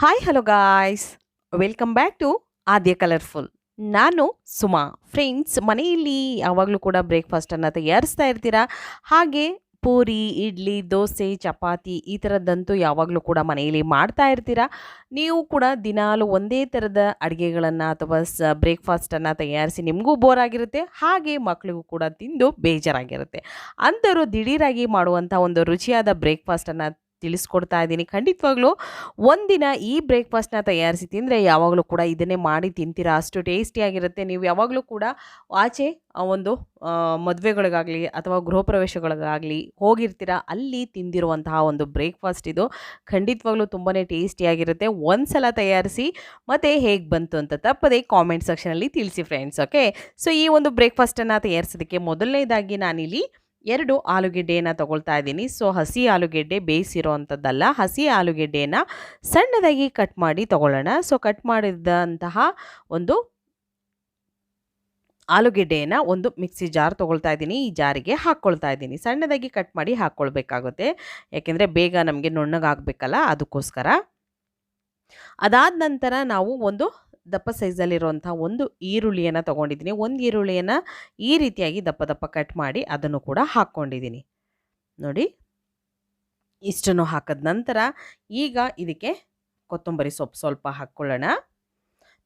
Hi hello guys welcome back to Aadya colourful ನಾನು Suma. Friends ಮನೆಯಲ್ಲಿ ಯಾವಾಗಲೂ ಕೂಡ ಬ್ರೇಕ್ಫಾಸ್ಟನ್ನು ತಯಾರಿಸ್ತಾ ಇರ್ತೀರಾ? ಹಾಗೆ ಪೂರಿ, ಇಡ್ಲಿ, ದೋಸೆ, ಚಪಾತಿ ಈ ಥರದ್ದಂತೂ ಯಾವಾಗಲೂ ಕೂಡ ಮನೆಯಲ್ಲಿ ಮಾಡ್ತಾ ಇರ್ತೀರಾ? ನೀವು ಕೂಡ ದಿನಾಲು ಒಂದೇ ಥರದ ಅಡುಗೆಗಳನ್ನು ಅಥವಾ ಸ ಬ್ರೇಕ್ಫಾಸ್ಟನ್ನು ತಯಾರಿಸಿ ನಿಮಗೂ ಬೋರ್ ಆಗಿರುತ್ತೆ, ಹಾಗೆ ಮಕ್ಕಳಿಗೂ ಕೂಡ ತಿಂದು ಬೇಜಾರಾಗಿರುತ್ತೆ. ಅಂಥವರು ದಿಢೀರಾಗಿ ಮಾಡುವಂಥ ಒಂದು ರುಚಿಯಾದ ಬ್ರೇಕ್ಫಾಸ್ಟನ್ನು ತಿಳಿಸ್ಕೊಡ್ತಾ ಇದ್ದೀನಿ. ಖಂಡಿತವಾಗ್ಲೂ ಒಂದಿನ ಈ ಬ್ರೇಕ್ಫಾಸ್ಟ್ನ ತಯಾರಿಸಿ ತಿಂದರೆ ಯಾವಾಗಲೂ ಕೂಡ ಇದನ್ನೇ ಮಾಡಿ ತಿಂತೀರಾ? ಅಷ್ಟು ಟೇಸ್ಟಿಯಾಗಿರುತ್ತೆ ನೀವು ಯಾವಾಗಲೂ ಕೂಡ ಆಚೆ ಒಂದು ಮದುವೆಗಳಿಗಾಗಲಿ ಅಥವಾ ಗೃಹ ಪ್ರವೇಶಗಳಿಗಾಗಲಿ ಹೋಗಿರ್ತೀರಾ? ಅಲ್ಲಿ ತಿಂದಿರುವಂತಹ ಒಂದು ಬ್ರೇಕ್ಫಾಸ್ಟ್ ಇದು. ಖಂಡಿತವಾಗ್ಲೂ ತುಂಬಾ ಟೇಸ್ಟಿಯಾಗಿರುತ್ತೆ ಒಂದು ಸಲ ತಯಾರಿಸಿ ಮತ್ತು ಹೇಗೆ ಬಂತು ಅಂತ ತಪ್ಪದೆ ಕಾಮೆಂಟ್ ಸೆಕ್ಷನಲ್ಲಿ ತಿಳಿಸಿ ಫ್ರೆಂಡ್ಸ್, ಓಕೆ? ಸೊ, ಈ ಒಂದು ಬ್ರೇಕ್ಫಾಸ್ಟನ್ನು ತಯಾರಿಸೋದಕ್ಕೆ ಮೊದಲನೇದಾಗಿ ನಾನಿಲ್ಲಿ ಎರಡು ಆಲೂಗೆಡ್ಡೆಯನ್ನು ತಗೊಳ್ತಾ ಇದ್ದೀನಿ. ಸೊ, ಹಸಿ ಆಲೂಗೆಡ್ಡೆ ಬೇಯಿಸಿರೋ ಅಂಥದ್ದಲ್ಲ ಹಸಿ ಆಲೂಗೆಡ್ಡೆಯನ್ನು ಸಣ್ಣದಾಗಿ ಕಟ್ ಮಾಡಿ ತಗೊಳ್ಳೋಣ. ಸೊ, ಕಟ್ ಮಾಡಿದಂತಹ ಒಂದು ಆಲೂಗೆಡ್ಡೆಯನ್ನು ಒಂದು ಮಿಕ್ಸಿ ಜಾರ್ ತೊಗೊಳ್ತಾ ಇದ್ದೀನಿ. ಈ ಜಾರಿಗೆ ಹಾಕ್ಕೊಳ್ತಾ ಇದ್ದೀನಿ. ಸಣ್ಣದಾಗಿ ಕಟ್ ಮಾಡಿ ಹಾಕ್ಕೊಳ್ಬೇಕಾಗುತ್ತೆ. ಯಾಕೆಂದರೆ ಬೇಗ ನಮಗೆ ನುಣ್ಣಗಾಗಬೇಕಲ್ಲ, ಅದಕ್ಕೋಸ್ಕರ. ಅದಾದ ನಂತರ ನಾವು ಒಂದು ದಪ್ಪ ಸೈಜಲ್ಲಿರುವಂಥ ಒಂದು ಈರುಳ್ಳಿಯನ್ನು ತೊಗೊಂಡಿದ್ದೀನಿ. ಒಂದು ಈರುಳ್ಳಿಯನ್ನು ಈ ರೀತಿಯಾಗಿ ದಪ್ಪ ದಪ್ಪ ಕಟ್ ಮಾಡಿ ಅದನ್ನು ಕೂಡ ಹಾಕ್ಕೊಂಡಿದ್ದೀನಿ. ನೋಡಿ. ಇಷ್ಟನ್ನು ಹಾಕಿದ ನಂತರ ಈಗ ಇದಕ್ಕೆ ಕೊತ್ತಂಬರಿ ಸೊಪ್ಪು ಸ್ವಲ್ಪ ಹಾಕ್ಕೊಳ್ಳೋಣ.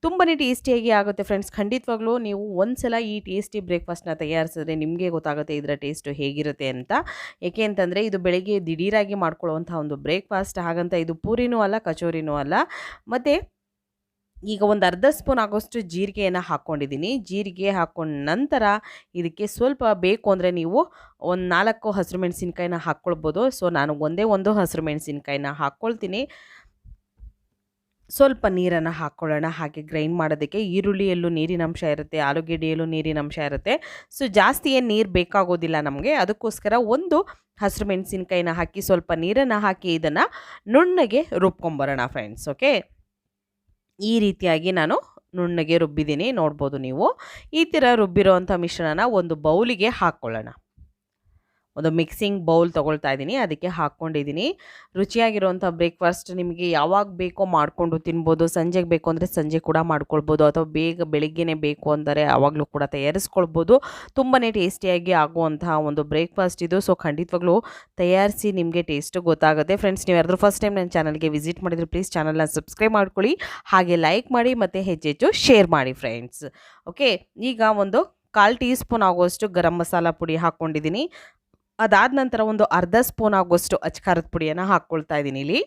ತುಂಬಾ ಟೇಸ್ಟಿಯಾಗಿ ಆಗುತ್ತೆ ಫ್ರೆಂಡ್ಸ್ ಖಂಡಿತವಾಗ್ಲೂ ನೀವು ಒಂದ್ಸಲ ಈ ಟೇಸ್ಟಿ ಬ್ರೇಕ್ಫಾಸ್ಟ್ನ ತಯಾರಿಸಿದ್ರೆ ನಿಮಗೆ ಗೊತ್ತಾಗುತ್ತೆ ಇದರ ಟೇಸ್ಟು ಹೇಗಿರುತ್ತೆ ಅಂತ. ಏಕೆ ಅಂತಂದರೆ ಇದು ಬೆಳಗ್ಗೆ ದಿಢೀರಾಗಿ ಮಾಡ್ಕೊಳ್ಳುವಂಥ ಒಂದು ಬ್ರೇಕ್ಫಾಸ್ಟ್ ಹಾಗಂತ ಇದು ಪೂರಿನೂ ಅಲ್ಲ, ಕಚೋರಿನೂ ಅಲ್ಲ. ಮತ್ತು ಈಗ ಒಂದು ಅರ್ಧ ಸ್ಪೂನ್ ಆಗೋಷ್ಟು ಜೀರಿಗೆಯನ್ನು ಹಾಕ್ಕೊಂಡಿದ್ದೀನಿ ಜೀರಿಗೆ ಹಾಕ್ಕೊಂಡ ನಂತರ ಇದಕ್ಕೆ ಸ್ವಲ್ಪ ಬೇಕು ಅಂದರೆ ನೀವು ಒಂದು ನಾಲ್ಕು ಹಸಿರು ಮೆಣಸಿನ್ಕಾಯಿನ ಹಾಕ್ಕೊಳ್ಬೋದು ಸೊ, ನಾನು ಒಂದೇ ಒಂದು ಹಸಿರು ಮೆಣಸಿನ್ಕಾಯಿನ ಹಾಕ್ಕೊಳ್ತೀನಿ ಸ್ವಲ್ಪ ನೀರನ್ನು ಹಾಕ್ಕೊಳ್ಳೋಣ ಹಾಗೆ ಗ್ರೈಂಡ್ ಮಾಡೋದಕ್ಕೆ ಈರುಳ್ಳಿಯಲ್ಲೂ ನೀರಿನ ಅಂಶ ಇರುತ್ತೆ, ಆಲೂಗೆಡ್ಡೆಯಲ್ಲೂ ನೀರಿನ ಅಂಶ ಇರುತ್ತೆ. ಸೊ, ಜಾಸ್ತಿ ಏನು ನೀರು ಬೇಕಾಗೋದಿಲ್ಲ ನಮಗೆ. ಅದಕ್ಕೋಸ್ಕರ ಒಂದು ಹಸಿರು ಮೆಣಸಿನ್ಕಾಯಿನ ಹಾಕಿ ಸ್ವಲ್ಪ ನೀರನ್ನು ಹಾಕಿ ಇದನ್ನು ನುಣ್ಣಗೆ ರುಬ್ಕೊಂಬರೋಣ ಫ್ರೆಂಡ್ಸ್ ಓಕೆ ಈ ರೀತಿಯಾಗಿ ನಾನು ನುಣ್ಣಗೆ ರುಬ್ಬಿದ್ದೀನಿ. ನೋಡ್ಬೋದು ನೀವು. ಈ ಥರ ರುಬ್ಬಿರೋವಂಥ ಮಿಶ್ರಣನ ಒಂದು ಬೌಲಿಗೆ ಹಾಕ್ಕೊಳ್ಳೋಣ. ಒಂದು ಮಿಕ್ಸಿಂಗ್ ಬೌಲ್ ತೊಗೊಳ್ತಾ ಇದ್ದೀನಿ, ಅದಕ್ಕೆ ಹಾಕ್ಕೊಂಡಿದ್ದೀನಿ. ರುಚಿಯಾಗಿರುವಂಥ ಬ್ರೇಕ್ಫಾಸ್ಟ್ ನಿಮಗೆ ಯಾವಾಗ ಬೇಕೋ ಮಾಡಿಕೊಂಡು ತಿನ್ಬೋದು, ಸಂಜೆಗೆ ಬೇಕು ಅಂದರೆ ಸಂಜೆ ಕೂಡ ಮಾಡ್ಕೊಳ್ಬೋದು, ಅಥವಾ ಬೇಗ ಬೆಳಿಗ್ಗೆನೇ ಬೇಕು ಅಂದರೆ ಆವಾಗಲೂ ಕೂಡ ತಯಾರಿಸ್ಕೊಳ್ಬೋದು. ತುಂಬಾ ಟೇಸ್ಟಿಯಾಗಿ ಆಗುವಂತಹ ಒಂದು ಬ್ರೇಕ್ಫಾಸ್ಟ್ ಇದು. ಸೊ ಖಂಡಿತವಾಗ್ಲೂ ತಯಾರಿಸಿ ನಿಮಗೆ ಟೇಸ್ಟ್ ಗೊತ್ತಾಗುತ್ತೆ. ಫ್ರೆಂಡ್ಸ್ ನೀವು ಯಾರಾದರೂ ಫಸ್ಟ್ ಟೈಮ್ ನನ್ನ ಚಾನಲ್ಗೆ ವಿಸಿಟ್ ಮಾಡಿದರೆ ಪ್ಲೀಸ್ ಚಾನಲ್ನ ಸಬ್ಸ್ಕ್ರೈಬ್ ಮಾಡ್ಕೊಳ್ಳಿ. ಹಾಗೆ ಲೈಕ್ ಮಾಡಿ ಮತ್ತು ಹೆಚ್ಚೆಚ್ಚು ಶೇರ್ ಮಾಡಿ ಫ್ರೆಂಡ್ಸ್ ಓಕೆ ಈಗ ಒಂದು ಕಾಲು ಟೀ ಸ್ಪೂನ್ ಆಗುವಷ್ಟು ಗರಂ ಮಸಾಲ ಪುಡಿ ಹಾಕ್ಕೊಂಡಿದ್ದೀನಿ ಅದಾದ ನಂತರ ಒಂದು ಅರ್ಧ ಸ್ಪೂನ್ ಆಗುವಷ್ಟು ಅಚ್ಕಾರದ ಪುಡಿಯನ್ನು ಹಾಕ್ಕೊಳ್ತಾ ಇದ್ದೀನಿ ಇಲ್ಲಿ.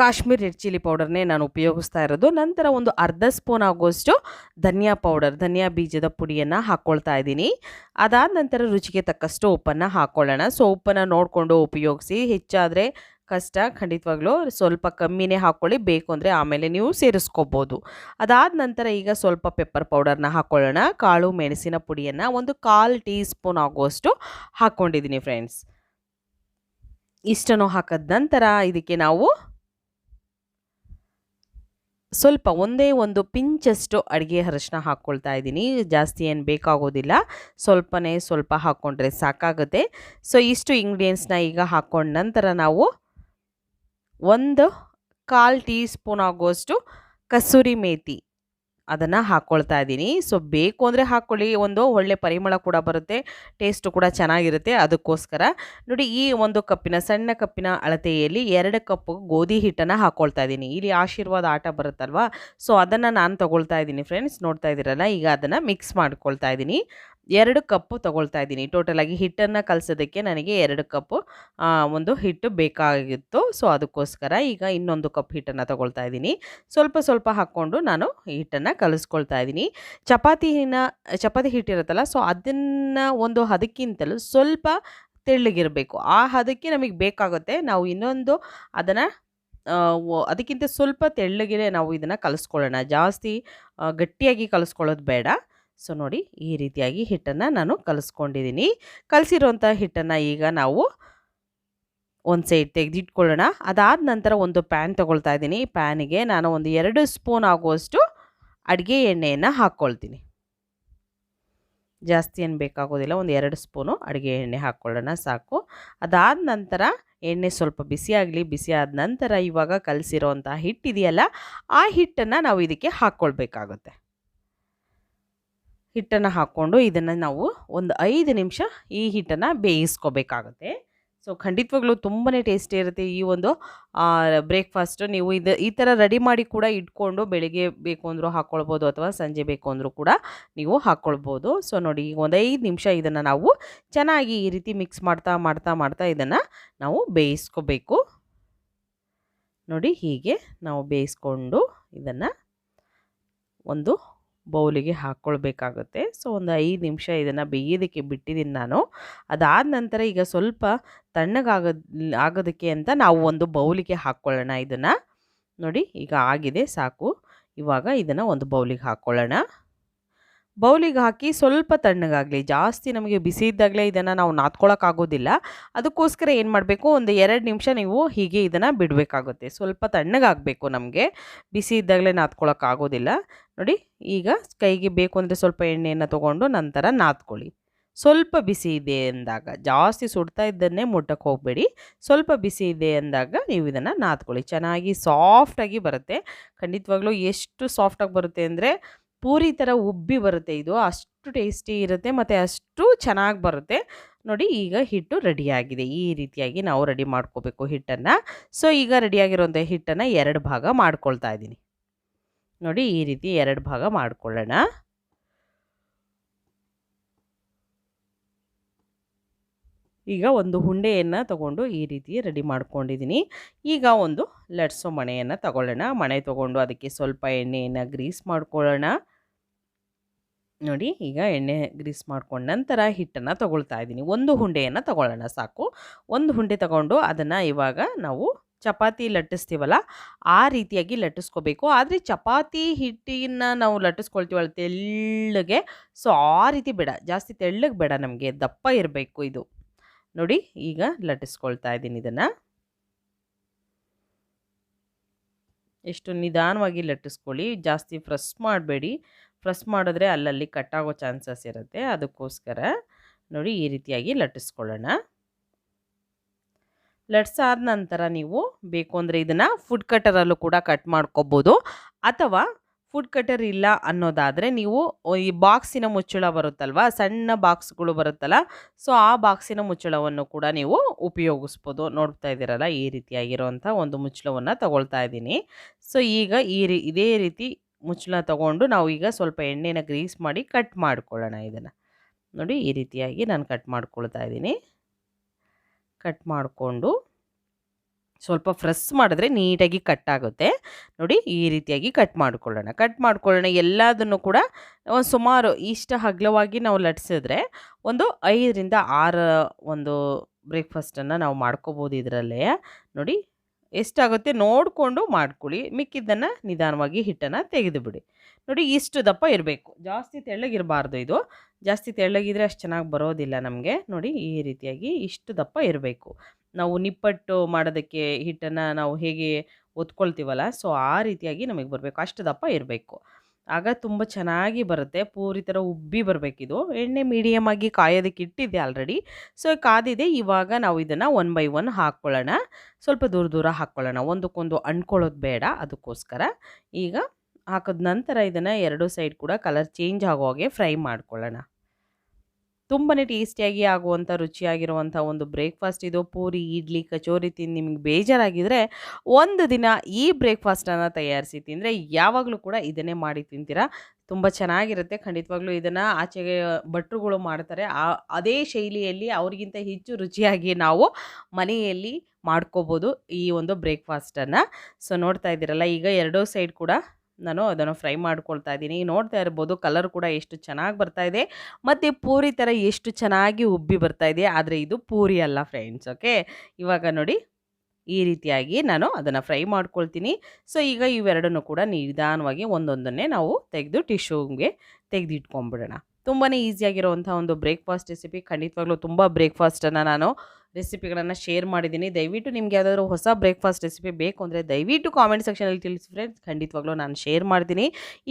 ಕಾಶ್ಮೀರ್ ರೆಡ್ ಚಿಲ್ಲಿ ಪೌಡರ್ನೇ ನಾನು ಉಪಯೋಗಿಸ್ತಾ ಇರೋದು. ನಂತರ ಒಂದು ಅರ್ಧ ಸ್ಪೂನ್ ಆಗುವಷ್ಟು ಧನಿಯಾ ಪೌಡರ್, ಧನಿಯಾ ಬೀಜದ ಪುಡಿಯನ್ನು ಹಾಕ್ಕೊಳ್ತಾ ಇದ್ದೀನಿ. ಅದಾದ ನಂತರ ರುಚಿಗೆ ತಕ್ಕಷ್ಟು ಉಪ್ಪನ್ನು ಹಾಕ್ಕೊಳ್ಳೋಣ ಸೊ, ಉಪ್ಪನ್ನು ನೋಡಿಕೊಂಡು ಉಪಯೋಗಿಸಿ. ಹೆಚ್ಚಾದರೆ ಕಷ್ಟ ಖಂಡಿತವಾಗ್ಲೂ ಸ್ವಲ್ಪ ಕಮ್ಮಿನೇ ಹಾಕ್ಕೊಳ್ಳಿ ಬೇಕು ಅಂದರೆ ಆಮೇಲೆ ನೀವು ಸೇರಿಸ್ಕೋಬೋದು. ಅದಾದ ನಂತರ ಈಗ ಸ್ವಲ್ಪ ಪೆಪ್ಪರ್ ಪೌಡರ್ನ ಹಾಕ್ಕೊಳ್ಳೋಣ ಕಾಳು, ಮೆಣಸಿನ ಪುಡಿಯನ್ನು ಒಂದು ಕಾಲು ಟೀ ಸ್ಪೂನ್ ಆಗುವಷ್ಟು ಹಾಕ್ಕೊಂಡಿದ್ದೀನಿ ಫ್ರೆಂಡ್ಸ್ ಇಷ್ಟನ್ನು ಹಾಕಿದ ನಂತರ ಇದಕ್ಕೆ ನಾವು ಸ್ವಲ್ಪ ಒಂದೇ ಒಂದು ಪಿಂಚಷ್ಟು ಅಡುಗೆ ಅರಶಿನ ಹಾಕ್ಕೊಳ್ತಾ ಇದ್ದೀನಿ. ಜಾಸ್ತಿ ಏನು ಬೇಕಾಗೋದಿಲ್ಲ. ಸ್ವಲ್ಪನೇ ಸ್ವಲ್ಪ ಹಾಕ್ಕೊಂಡ್ರೆ ಸಾಕಾಗುತ್ತೆ. ಸೊ ಇಷ್ಟು ಇಂಗ್ರೀಡಿಯೆಂಟ್ಸ್ನ ಈಗ ಹಾಕ್ಕೊಂಡ ನಂತರ ನಾವು ಒಂದು ಕಾಲು ಟೀ ಸ್ಪೂನ್ ಆಗುವಷ್ಟು ಕಸೂರಿ ಮೇಥಿ ಅದನ್ನು ಹಾಕ್ಕೊಳ್ತಾ ಇದ್ದೀನಿ. ಸೊ, ಬೇಕು ಅಂದರೆ ಹಾಕ್ಕೊಳ್ಳಿ. ಒಂದು ಒಳ್ಳೆ ಪರಿಮಳ ಕೂಡ ಬರುತ್ತೆ, ಟೇಸ್ಟು ಕೂಡ ಚೆನ್ನಾಗಿರುತ್ತೆ ಅದಕ್ಕೋಸ್ಕರ. ನೋಡಿ, ಈ ಒಂದು ಕಪ್ಪಿನ, ಸಣ್ಣ ಕಪ್ಪಿನ ಅಳತೆಯಲ್ಲಿ ಎರಡು ಕಪ್ ಗೋಧಿ ಹಿಟ್ಟನ್ನು ಹಾಕ್ಕೊಳ್ತಾ ಇದ್ದೀನಿ. ಇಲ್ಲಿ ಆಶೀರ್ವಾದ ಆಟ ಬರುತ್ತಲ್ವ? ಸೊ, ಅದನ್ನು ನಾನು ತೊಗೊಳ್ತಾ ಇದ್ದೀನಿ, ಫ್ರೆಂಡ್ಸ್. ನೋಡ್ತಾ ಇದ್ದೀರಲ್ಲ, ಈಗ ಅದನ್ನು ಮಿಕ್ಸ್ ಮಾಡ್ಕೊಳ್ತಾ ಇದ್ದೀನಿ. ಎರಡು ಕಪ್ಪು ತೊಗೊಳ್ತಾ ಇದ್ದೀನಿ. ಟೋಟಲಾಗಿ ಹಿಟ್ಟನ್ನು ಕಲಸೋದಕ್ಕೆ ನನಗೆ ಎರಡು ಕಪ್ಪು ಒಂದು ಹಿಟ್ಟು ಬೇಕಾಗಿತ್ತು. ಸೊ ಅದಕ್ಕೋಸ್ಕರ ಈಗ ಇನ್ನೊಂದು ಕಪ್ ಹಿಟ್ಟನ್ನು ತೊಗೊಳ್ತಾ ಇದ್ದೀನಿ. ಸ್ವಲ್ಪ ಸ್ವಲ್ಪ ಹಾಕ್ಕೊಂಡು ನಾನು ಹಿಟ್ಟನ್ನು ಕಲಿಸ್ಕೊಳ್ತಾ ಇದ್ದೀನಿ. ಚಪಾತಿನ, ಚಪಾತಿ ಹಿಟ್ಟಿರುತ್ತಲ್ಲ ಸೊ ಅದನ್ನು ಒಂದು ಹದಕ್ಕಿಂತಲೂ ಸ್ವಲ್ಪ ತೆಳ್ಳಗಿರಬೇಕು. ಆ ಹದಕ್ಕೆ ನಮಗೆ ಬೇಕಾಗುತ್ತೆ ನಾವು ಇನ್ನೊಂದು ಅದನ್ನು ಅದಕ್ಕಿಂತ ಸ್ವಲ್ಪ ತೆಳ್ಳಗೆ ನಾವು ಇದನ್ನು ಕಲಿಸ್ಕೊಳ್ಳೋಣ. ಜಾಸ್ತಿ ಗಟ್ಟಿಯಾಗಿ ಕಲಿಸ್ಕೊಳ್ಳೋದು ಬೇಡ. ಸೊ ನೋಡಿ, ಈ ರೀತಿಯಾಗಿ ಹಿಟ್ಟನ್ನು ನಾನು ಕಲಿಸ್ಕೊಂಡಿದ್ದೀನಿ. ಕಲಸಿರುವಂಥ ಹಿಟ್ಟನ್ನು ಈಗ ನಾವು ಒಂದು ಸೈಡ್ ತೆಗೆದಿಟ್ಕೊಳ್ಳೋಣ. ಅದಾದ ನಂತರ ಒಂದು ಪ್ಯಾನ್ ತೊಗೊಳ್ತಾ ಇದ್ದೀನಿ. ಪ್ಯಾನಿಗೆ ನಾನು ಒಂದು ಎರಡು ಸ್ಪೂನ್ ಆಗುವಷ್ಟು ಅಡುಗೆ ಎಣ್ಣೆಯನ್ನು ಹಾಕ್ಕೊಳ್ತೀನಿ. ಜಾಸ್ತಿ ಏನು ಬೇಕಾಗೋದಿಲ್ಲ, ಒಂದು ಎರಡು ಸ್ಪೂನು ಅಡುಗೆ ಎಣ್ಣೆ ಹಾಕ್ಕೊಳ್ಳೋಣ ಸಾಕು. ಅದಾದ ನಂತರ ಎಣ್ಣೆ ಸ್ವಲ್ಪ ಬಿಸಿ ಆಗಲಿ, ಬಿಸಿ ಆದ ನಂತರ ಇವಾಗ ಕಲಸಿರೋಂಥ ಹಿಟ್ಟಿದೆಯಲ್ಲ ಆ ಹಿಟ್ಟನ್ನು ನಾವು ಇದಕ್ಕೆ ಹಾಕ್ಕೊಳ್ಬೇಕಾಗುತ್ತೆ. ಹಿಟ್ಟನ್ನು ಹಾಕ್ಕೊಂಡು ಇದನ್ನು ನಾವು ಒಂದು ಐದು ನಿಮಿಷ ಈ ಹಿಟ್ಟನ್ನು ಬೇಯಿಸ್ಕೋಬೇಕಾಗುತ್ತೆ. ಸೊ ಖಂಡಿತವಾಗ್ಲೂ ತುಂಬಾ ಟೇಸ್ಟಿ ಇರುತ್ತೆ ಈ ಒಂದು ಬ್ರೇಕ್ಫಾಸ್ಟ್ ನೀವು ಇದು ಈ ಥರ ರೆಡಿ ಮಾಡಿ ಕೂಡ ಇಟ್ಕೊಂಡು ಬೆಳಿಗ್ಗೆ ಬೇಕು ಅಂದರೂ ಹಾಕ್ಕೊಳ್ಬೋದು ಅಥವಾ ಸಂಜೆ ಬೇಕು ಅಂದರೂ ಕೂಡ ನೀವು ಹಾಕ್ಕೊಳ್ಬೋದು ಸೊ ನೋಡಿ ಈಗ ಒಂದು ಐದು ನಿಮಿಷ ಇದನ್ನು ನಾವು ಚೆನ್ನಾಗಿ ಈ ರೀತಿ ಮಿಕ್ಸ್ ಮಾಡ್ತಾ ಮಾಡ್ತಾ ಮಾಡ್ತಾ ಇದನ್ನು ನಾವು ಬೇಯಿಸ್ಕೋಬೇಕು. ನೋಡಿ ಹೀಗೆ ನಾವು ಬೇಯಿಸ್ಕೊಂಡು ಇದನ್ನು ಒಂದು ಬೌಲಿಗೆ ಹಾಕ್ಕೊಳ್ಬೇಕಾಗುತ್ತೆ. ಸೊ, ಒಂದು ಐದು ನಿಮಿಷ ಇದನ್ನು ಬೇಯೋದಕ್ಕೆ ಬಿಟ್ಟಿದ್ದೀನಿ ನಾನು. ಅದಾದ ನಂತರ ಈಗ ಸ್ವಲ್ಪ ತಣ್ಣಗಾಗ ಆಗೋದಕ್ಕೆ ಅಂತ ನಾವು ಒಂದು ಬೌಲಿಗೆ ಹಾಕ್ಕೊಳ್ಳೋಣ ಇದನ್ನು. ನೋಡಿ, ಈಗ ಆಗಿದೆ ಸಾಕು. ಇವಾಗ ಇದನ್ನು ಒಂದು ಬೌಲಿಗೆ ಹಾಕ್ಕೊಳ್ಳೋಣ. ಬೌಲಿಗೆ ಹಾಕಿ ಸ್ವಲ್ಪ ತಣ್ಣಗಾಗಲಿ. ಜಾಸ್ತಿ ನಮಗೆ ಬಿಸಿ ಇದ್ದಾಗಲೇ ಇದನ್ನು ನಾವು ನಾದ್ಕೊಳ್ಳೋಕ್ಕಾಗೋದಿಲ್ಲ ಅದಕ್ಕೋಸ್ಕರ ಏನು ಮಾಡಬೇಕು? ಒಂದು ಎರಡು ನಿಮಿಷ ನೀವು ಹೀಗೆ ಇದನ್ನು ಬಿಡಬೇಕಾಗುತ್ತೆ. ಸ್ವಲ್ಪ ತಣ್ಣಗಾಗಬೇಕು ನಮಗೆ. ಬಿಸಿ ಇದ್ದಾಗಲೇ ನಾದ್ಕೊಳ್ಳೋಕ್ಕಾಗೋದಿಲ್ಲ ನೋಡಿ, ಈಗ ಕೈಗೆ ಬೇಕು ಅಂದರೆ ಸ್ವಲ್ಪ ಎಣ್ಣೆಯನ್ನು ತೊಗೊಂಡು ನಂತರ ನಾದ್ಕೊಳ್ಳಿ. ಸ್ವಲ್ಪ ಬಿಸಿ ಇದೆ ಅಂದಾಗ, ಜಾಸ್ತಿ ಸುಡ್ತಾ ಇದ್ದನ್ನೇ ಮುಟ್ಟಕ್ಕೆ ಹೋಗಬೇಡಿ. ಸ್ವಲ್ಪ ಬಿಸಿ ಇದೆ ಅಂದಾಗ ನೀವು ಇದನ್ನು ನಾದ್ಕೊಳ್ಳಿ. ಚೆನ್ನಾಗಿ ಸಾಫ್ಟಾಗಿ ಬರುತ್ತೆ. ಖಂಡಿತವಾಗ್ಲೂ ಎಷ್ಟು ಸಾಫ್ಟಾಗಿ ಬರುತ್ತೆ ಅಂದರೆ ಪೂರಿ ಥರ ಉಬ್ಬಿ ಬರುತ್ತೆ ಇದು. ಅಷ್ಟು ಟೇಸ್ಟಿ ಇರುತ್ತೆ ಮತ್ತು ಅಷ್ಟು ಚೆನ್ನಾಗಿ ಬರುತ್ತೆ. ನೋಡಿ ಈಗ ಹಿಟ್ಟು ರೆಡಿಯಾಗಿದೆ. ಈ ರೀತಿಯಾಗಿ ನಾವು ರೆಡಿ ಮಾಡ್ಕೋಬೇಕು ಹಿಟ್ಟನ್ನು. ಸೊ, ಈಗ ರೆಡಿಯಾಗಿರೋಂಥ ಹಿಟ್ಟನ್ನು ಎರಡು ಭಾಗ ಮಾಡ್ಕೊಳ್ತಾ ಇದ್ದೀನಿ. ನೋಡಿ ಈ ರೀತಿ ಎರಡು ಭಾಗ ಮಾಡ್ಕೊಳ್ಳೋಣ. ಈಗ ಒಂದು ಹುಂಡೆಯನ್ನು ತಗೊಂಡು ಈ ರೀತಿ ರೆಡಿ ಮಾಡ್ಕೊಂಡಿದ್ದೀನಿ. ಈಗ ಒಂದು ಲಟ್ಸೋ ಮಣೆಯನ್ನು ತಗೊಳ್ಳೋಣ. ಮಣೆ ತಗೊಂಡು ಅದಕ್ಕೆ ಸ್ವಲ್ಪ ಎಣ್ಣೆಯನ್ನು ಗ್ರೀಸ್ ಮಾಡ್ಕೊಳ್ಳೋಣ. ನೋಡಿ, ಈಗ ಎಣ್ಣೆ ಗ್ರೀಸ್ ಮಾಡ್ಕೊಂಡ ನಂತರ ಹಿಟ್ಟನ್ನು ತಗೊಳ್ತಾ ಇದ್ದೀನಿ. ಒಂದು ಹುಂಡೆಯನ್ನು ತಗೊಳ್ಳೋಣ ಸಾಕು. ಒಂದು ಹುಂಡೆ ತಗೊಂಡು ಅದನ್ನು ಇವಾಗ ನಾವು ಚಪಾತಿ ಲಟ್ಟಿಸ್ತೀವಲ್ಲ, ಆ ರೀತಿಯಾಗಿ ಲಟ್ಟಿಸ್ಕೋಬೇಕು. ಆದರೆ ಚಪಾತಿ ಹಿಟ್ಟಿನ ನಾವು ಲಟ್ಟಿಸ್ಕೊಳ್ತೀವಲ್ಲ, ತೆಳ್ಳಗೆ. ಸೊ, ಆ ರೀತಿ ಬೇಡ. ಜಾಸ್ತಿ ತೆಳ್ಳಗೆ ಬೇಡ ನಮಗೆ. ದಪ್ಪ ಇರಬೇಕು ಇದು. ನೋಡಿ, ಈಗ ಲಟ್ಟಿಸ್ಕೊಳ್ತಾ ಇದ್ದೀನಿ ಇದನ್ನು. ಎಷ್ಟು ನಿಧಾನವಾಗಿ ಲಟ್ಟಿಸ್ಕೊಳ್ಳಿ, ಜಾಸ್ತಿ ಫ್ರೆಸ್ ಮಾಡಬೇಡಿ. ಫ್ರೆಸ್ ಮಾಡಿದ್ರೆ ಅಲ್ಲಲ್ಲಿ ಕಟ್ಟಾಗೋ ಚಾನ್ಸಸ್ ಇರುತ್ತೆ. ಅದಕ್ಕೋಸ್ಕರ ನೋಡಿ ಈ ರೀತಿಯಾಗಿ ಲಟ್ಟಿಸ್ಕೊಳ್ಳೋಣ. ಲಟ್ಸಾದ ನಂತರ ನೀವು ಬೇಕು ಅಂದರೆ ಇದನ್ನು ಫುಡ್ ಕಟರಲ್ಲೂ ಕೂಡ ಕಟ್ ಮಾಡ್ಕೋಬೋದು. ಅಥವಾ ಫುಡ್ ಕಟರ್ ಇಲ್ಲ ಅನ್ನೋದಾದರೆ ನೀವು ಈ ಬಾಕ್ಸಿನ ಮುಚ್ಚಳ ಬರುತ್ತಲ್ವ? ಸಣ್ಣ ಬಾಕ್ಸ್ಗಳು ಬರುತ್ತಲ್ಲ? ಸೊ ಆ ಬಾಕ್ಸಿನ ಮುಚ್ಚಳವನ್ನು ಕೂಡ ನೀವು ಉಪಯೋಗಿಸ್ಬೋದು. ನೋಡ್ತಾ ಇದ್ದೀರಲ್ಲ, ಈ ರೀತಿಯಾಗಿರುವಂಥ ಒಂದು ಮುಚ್ಚಳವನ್ನು ತಗೊಳ್ತಾ ಇದ್ದೀನಿ. ಸೊ ಈಗ ಈ ಇದೇ ರೀತಿ ಮುಚ್ಚಳ ತಗೊಂಡು ನಾವು ಈಗ ಸ್ವಲ್ಪ ಎಣ್ಣೆನ ಗ್ರೀಸ್ ಮಾಡಿ ಕಟ್ ಮಾಡ್ಕೊಳ್ಳೋಣ ಇದನ್ನು. ನೋಡಿ, ಈ ರೀತಿಯಾಗಿ ನಾನು ಕಟ್ ಮಾಡ್ಕೊಳ್ತಾ ಇದ್ದೀನಿ. ಕಟ್ ಮಾಡಿಕೊಂಡು ಸ್ವಲ್ಪ ಫ್ರೆಸ್ ಮಾಡಿದ್ರೆ ನೀಟಾಗಿ ಕಟ್ ಆಗುತ್ತೆ. ನೋಡಿ ಈ ರೀತಿಯಾಗಿ ಕಟ್ ಮಾಡ್ಕೊಳ್ಳೋಣ. ಕಟ್ ಮಾಡ್ಕೊಳ್ಳೋಣ. ಎಲ್ಲದನ್ನು ಕೂಡ ಒಂದು ಸುಮಾರು ಇಷ್ಟು ಹಗ್ಲವಾಗಿ ನಾವು ಲಟ್ಸಿದ್ರೆ ಒಂದು ಐದರಿಂದ ಆರು ಒಂದು ಬ್ರೇಕ್ಫಾಸ್ಟನ್ನು ನಾವು ಮಾಡ್ಕೋಬೋದು ಇದರಲ್ಲೇ. ನೋಡಿ ಎಷ್ಟಾಗುತ್ತೆ ನೋಡಿಕೊಂಡು ಮಾಡ್ಕೊಳ್ಳಿ. ಮಿಕ್ಕಿದ್ದನ್ನು ನಿಧಾನವಾಗಿ ಹಿಟ್ಟನ್ನು ತೆಗೆದುಬಿಡಿ. ನೋಡಿ ಇಷ್ಟು ದಪ್ಪ ಇರಬೇಕು. ಜಾಸ್ತಿ ತೆಳ್ಳಗಿರಬಾರ್ದು ಇದು. ಜಾಸ್ತಿ ತೆಳ್ಳಗಿದ್ರೆ ಅಷ್ಟು ಚೆನ್ನಾಗಿ ಬರೋದಿಲ್ಲ ನಮಗೆ. ನೋಡಿ ಈ ರೀತಿಯಾಗಿ ಇಷ್ಟು ದಪ್ಪ ಇರಬೇಕು. ನಾವು ನಿಪ್ಪಟ್ಟು ಮಾಡೋದಕ್ಕೆ ಹಿಟ್ಟನ್ನು ನಾವು ಹೇಗೆ ಒತ್ಕೊಳ್ತೀವಲ್ಲ, ಸೊ ಆ ರೀತಿಯಾಗಿ ನಮಗೆ ಬರಬೇಕು. ಅಷ್ಟು ದಪ್ಪ ಇರಬೇಕು. ಆಗ ತುಂಬ ಚೆನ್ನಾಗಿ ಬರುತ್ತೆ. ಪೂರಿ ಥರ ಉಬ್ಬಿ ಬರಬೇಕಿದು. ಎಣ್ಣೆ ಮೀಡಿಯಮ್ ಆಗಿ ಕಾಯೋದಕ್ಕೆ ಇಟ್ಟಿದ್ದೆ ಆಲ್ರೆಡಿ ಸೊ ಕಾದಿದೆ. ಇವಾಗ ನಾವು ಇದನ್ನು ಒನ್ ಬೈ ಒನ್ ಹಾಕ್ಕೊಳ್ಳೋಣ. ಸ್ವಲ್ಪ ದೂರ ದೂರ ಹಾಕ್ಕೊಳ್ಳೋಣ. ಒಂದಕ್ಕೊಂದು ಅಂಟ್ಕೊಳ್ಳೋದು ಬೇಡ. ಅದಕ್ಕೋಸ್ಕರ ಈಗ ಹಾಕಿದ ನಂತರ ಇದನ್ನು ಎರಡು ಸೈಡ್ ಕೂಡ ಕಲರ್ ಚೇಂಜ್ ಆಗೋ ಹಾಗೆ ಫ್ರೈ ಮಾಡ್ಕೊಳ್ಳೋಣ. ತುಂಬಾ ಟೇಸ್ಟಿಯಾಗಿ ಆಗುವಂಥ, ರುಚಿಯಾಗಿರುವಂಥ ಒಂದು ಬ್ರೇಕ್ಫಾಸ್ಟ್ ಇದು. ಪೂರಿ, ಇಡ್ಲಿ, ಕಚೋರಿ ತಿಂದು ನಿಮಗೆ ಬೇಜಾರಾಗಿದ್ದರೆ ಒಂದು ದಿನ ಈ ಬ್ರೇಕ್ಫಾಸ್ಟನ್ನು ತಯಾರಿಸಿ ತಿಂದರೆ ಯಾವಾಗಲೂ ಕೂಡ ಇದನ್ನೇ ಮಾಡಿ ತಿಂತೀರಾ. ತುಂಬ ಚೆನ್ನಾಗಿರುತ್ತೆ. ಖಂಡಿತವಾಗ್ಲೂ ಇದನ್ನು ಆಚೆಗೆ ಭಟ್ರುಗಳು ಮಾಡ್ತಾರೆ. ಆ, ಅದೇ ಶೈಲಿಯಲ್ಲಿ ಅವ್ರಿಗಿಂತ ಹೆಚ್ಚು ರುಚಿಯಾಗಿ ನಾವು ಮನೆಯಲ್ಲಿ ಮಾಡ್ಕೋಬೋದು ಈ ಒಂದು ಬ್ರೇಕ್ಫಾಸ್ಟನ್ನು. ಸೊ, ನೋಡ್ತಾ ಇದ್ದೀರಲ್ಲ, ಈಗ ಎರಡೂ ಸೈಡ್ ಕೂಡ ನಾನು ಅದನ್ನು ಫ್ರೈ ಮಾಡ್ಕೊಳ್ತಾ ಇದ್ದೀನಿ. ನೋಡ್ತಾ ಇರ್ಬೋದು ಕಲರ್ ಕೂಡ ಎಷ್ಟು ಚೆನ್ನಾಗಿ ಬರ್ತಾ ಇದೆ. ಮತ್ತು ಪೂರಿ ಥರ ಎಷ್ಟು ಚೆನ್ನಾಗಿ ಉಬ್ಬಿ ಬರ್ತಾ ಇದೆ. ಆದರೆ ಇದು ಪೂರಿ ಅಲ್ಲ ಫ್ರೆಂಡ್ಸ್, ಓಕೆ? ಇವಾಗ ನೋಡಿ ಈ ರೀತಿಯಾಗಿ ನಾನು ಅದನ್ನು ಫ್ರೈ ಮಾಡ್ಕೊಳ್ತೀನಿ. ಸೊ, ಈಗ ಇವೆರಡನ್ನು ಕೂಡ ನಿಧಾನವಾಗಿ ಒಂದೊಂದನ್ನೇ ನಾವು ತೆಗೆದು ಟಿಶ್ಯೂಗೆ ತೆಗೆದಿಟ್ಕೊಂಡ್ಬಿಡೋಣ. ತುಂಬಾ ಈಸಿಯಾಗಿರುವಂಥ ಒಂದು ಬ್ರೇಕ್ಫಾಸ್ಟ್ ರೆಸಿಪಿ. ಖಂಡಿತವಾಗ್ಲೂ ತುಂಬ ಬ್ರೇಕ್ಫಾಸ್ಟನ್ನು ನಾನು ರೆಸಿಪಿಗಳನ್ನು ಶೇರ್ ಮಾಡಿದ್ದೀನಿ. ದಯವಿಟ್ಟು ನಿಮ್ಗೆ ಯಾವುದಾದ್ರೂ ಹೊಸ ಬ್ರೇಕ್ಫಾಸ್ಟ್ ರೆಸಿಪಿ ಬೇಕು ಅಂದರೆ ದಯವಿಟ್ಟು ಕಾಮೆಂಟ್ ಸೆಕ್ಷನಲ್ಲಿ ತಿಳಿಸಿ ಫ್ರೆಂಡ್ಸ್ ಖಂಡಿತವಾಗ್ಲೂ ನಾನು ಶೇರ್ ಮಾಡ್ತೀನಿ.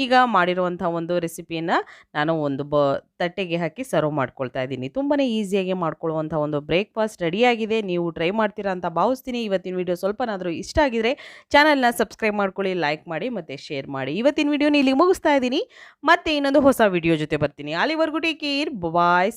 ಈಗ ಮಾಡಿರುವಂಥ ಒಂದು ರೆಸಿಪಿಯನ್ನು ನಾನು ಒಂದು ಬ, ತಟ್ಟೆಗೆ ಹಾಕಿ ಸರ್ವ್ ಮಾಡ್ಕೊಳ್ತಾ ಇದ್ದೀನಿ. ತುಂಬಾ ಈಸಿಯಾಗಿ ಮಾಡ್ಕೊಳ್ಳುವಂಥ ಒಂದು ಬ್ರೇಕ್ಫಾಸ್ಟ್ ರೆಡಿಯಾಗಿದೆ ನೀವು ಟ್ರೈ ಮಾಡ್ತೀರಾ ಅಂತ ಭಾವಿಸ್ತೀನಿ. ಇವತ್ತಿನ ವಿಡಿಯೋ ಸ್ವಲ್ಪನಾದರೂ ಇಷ್ಟ ಆಗಿದ್ರೆ ಚಾನಲ್ನ ಸಬ್ಸ್ಕ್ರೈಬ್ ಮಾಡ್ಕೊಳ್ಳಿ ಲೈಕ್ ಮಾಡಿ ಮತ್ತು ಶೇರ್ ಮಾಡಿ. ಇವತ್ತಿನ ವಿಡಿಯೋನ ಇಲ್ಲಿಗೆ ಮುಗಿಸ್ತಾ ಇದ್ದೀನಿ. ಮತ್ತೆ ಇನ್ನೊಂದು ಹೊಸ ವಿಡಿಯೋ ಜೊತೆ ಬರ್ತೀನಿ. ಅಲ್ಲಿವರೆಗೂ ಟೇಕ್ ಕೇರ್ ಬಾಯ್